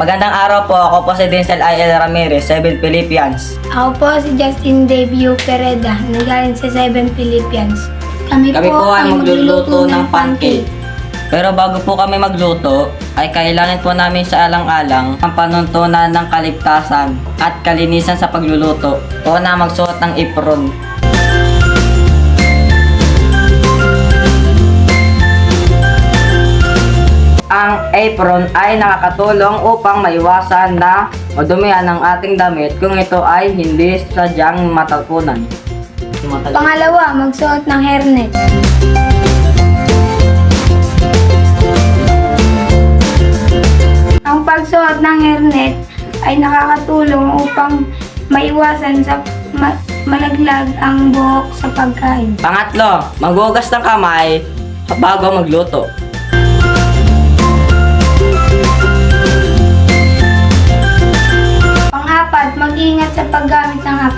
Magandang araw po. Ako po si Denzel I.L. Ramirez, 7 Philippians. Ako po si Justin Debut Pereda, nagaling sa 7 Philippians. Kami, Kami po ay magluluto ng pancake. Pero bago po kami magluto, ay kailangan po namin sa alang-alang ang panuntunan ng kaligtasan at kalinisan sa pagluluto o na magsuot ng apron. Ang apron ay nakakatulong upang maiwasan na madumihan ng ating damit kung ito ay hindi sadyang matalpunan. Pangalawa, magsuot ng hairnet. Ang pagsuot ng hairnet ay nakakatulong upang maiwasan sa ma- malaglag ang buhok sa pagkain. Pangatlo, maghugas ng kamay bago magluto.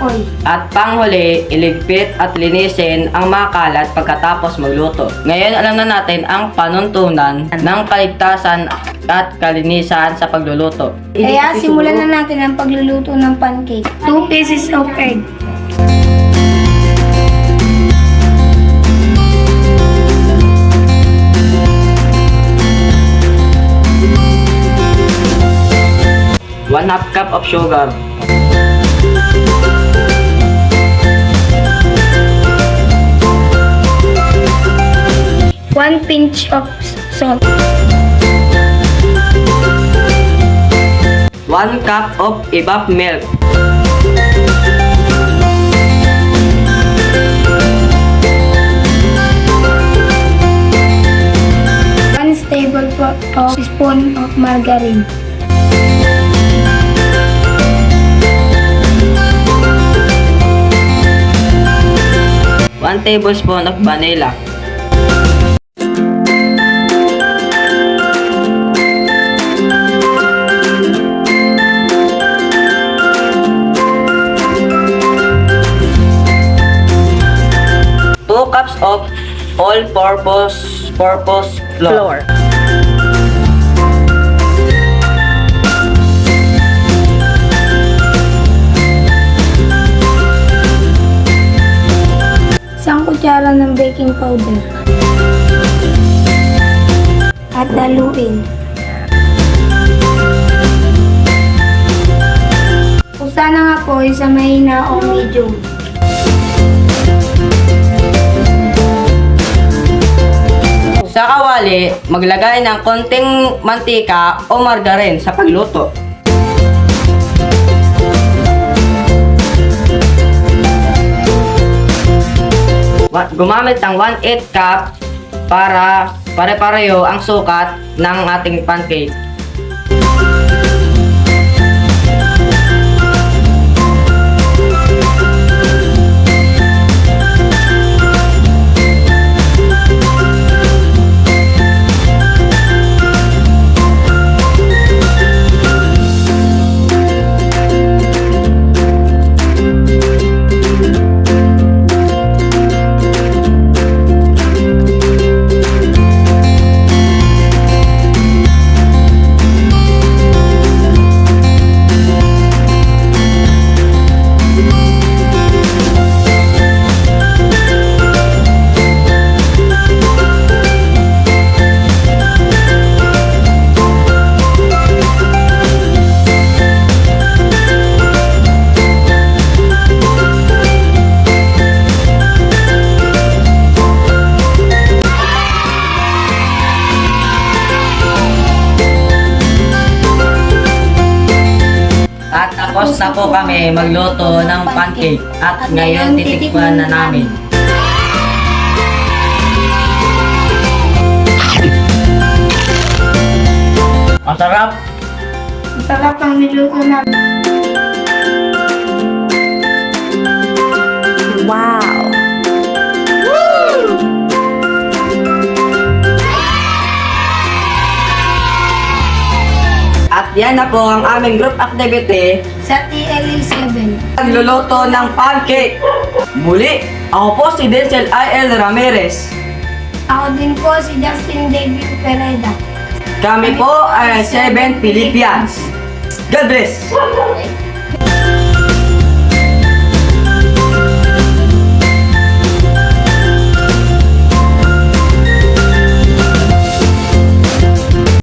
Apoy. At panghuli, iligpit at linisin ang mga kalat pagkatapos magluto. Ngayon alam na natin ang panuntunan ng kaligtasan at kalinisan sa pagluluto. Kaya simulan na natin ang pagluluto ng pancake. 2 pieces of egg. One half cup of sugar. One pinch of salt. One cup of evap milk. One tablespoon of margarine. One tablespoon of vanilla. Two cups of all-purpose purpose flour. Isang kutsara ng baking powder. At haluin. Pusta ng apoy sa mahina o medium. Sa kawali, maglagay ng konting mantika o margarine sa pagluto. Gumamit ng 1/8 cup para pare-pareho ang sukat ng ating pancake. Tapos na po kami magluto ng pancake at ngayon titikman na namin. Masarap! Masarap ang niluto namin. At yan na po ang aming group activity Sa TLE7. Nagluluto ng pancake. Muli, ako po si Denzel I.L. Ramirez. Ako din po si Justin David Pereda. Kami po ay 7 Philippians. God bless!